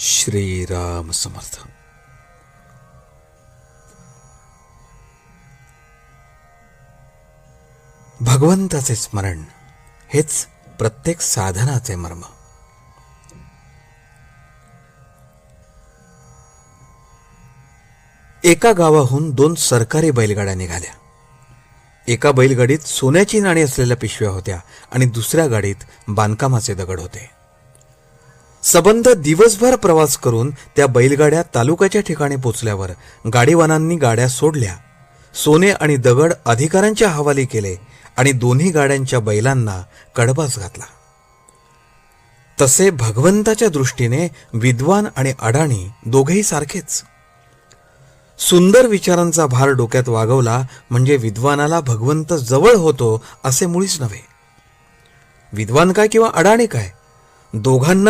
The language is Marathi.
श्रीराम समर्थ. भगवंताचे स्मरण हेच प्रत्येक साधनाचे मर्म. एका गावाहून दोन सरकारी बैलगाड्या निघाल्या. एका बैलगाडीत सोन्याची नाणी असलेल्या पिशव्या होत्या आणि दुसऱ्या गाडीत बांधकामाचे दगड होते. सबंध दिवसभर प्रवास करून त्या बैलगाड्या तालुक्याच्या ठिकाणी पोचल्यावर गाडीवानांनी गाड्या सोडल्या. सोने आणि दगड अधिकाऱ्यांच्या हवाली केले आणि दोन्ही गाड्यांच्या बैलांना कडबास घातला. तसे भगवंताच्या दृष्टीने विद्वान आणि अडाणी दोघेही सारखेच. सुंदर विचारांचा भार डोक्यात वागवला म्हणजे विद्वानाला भगवंत जवळ होतो असे मुळीच नव्हे. विद्वान काय किंवा अडाणी काय? दोघांना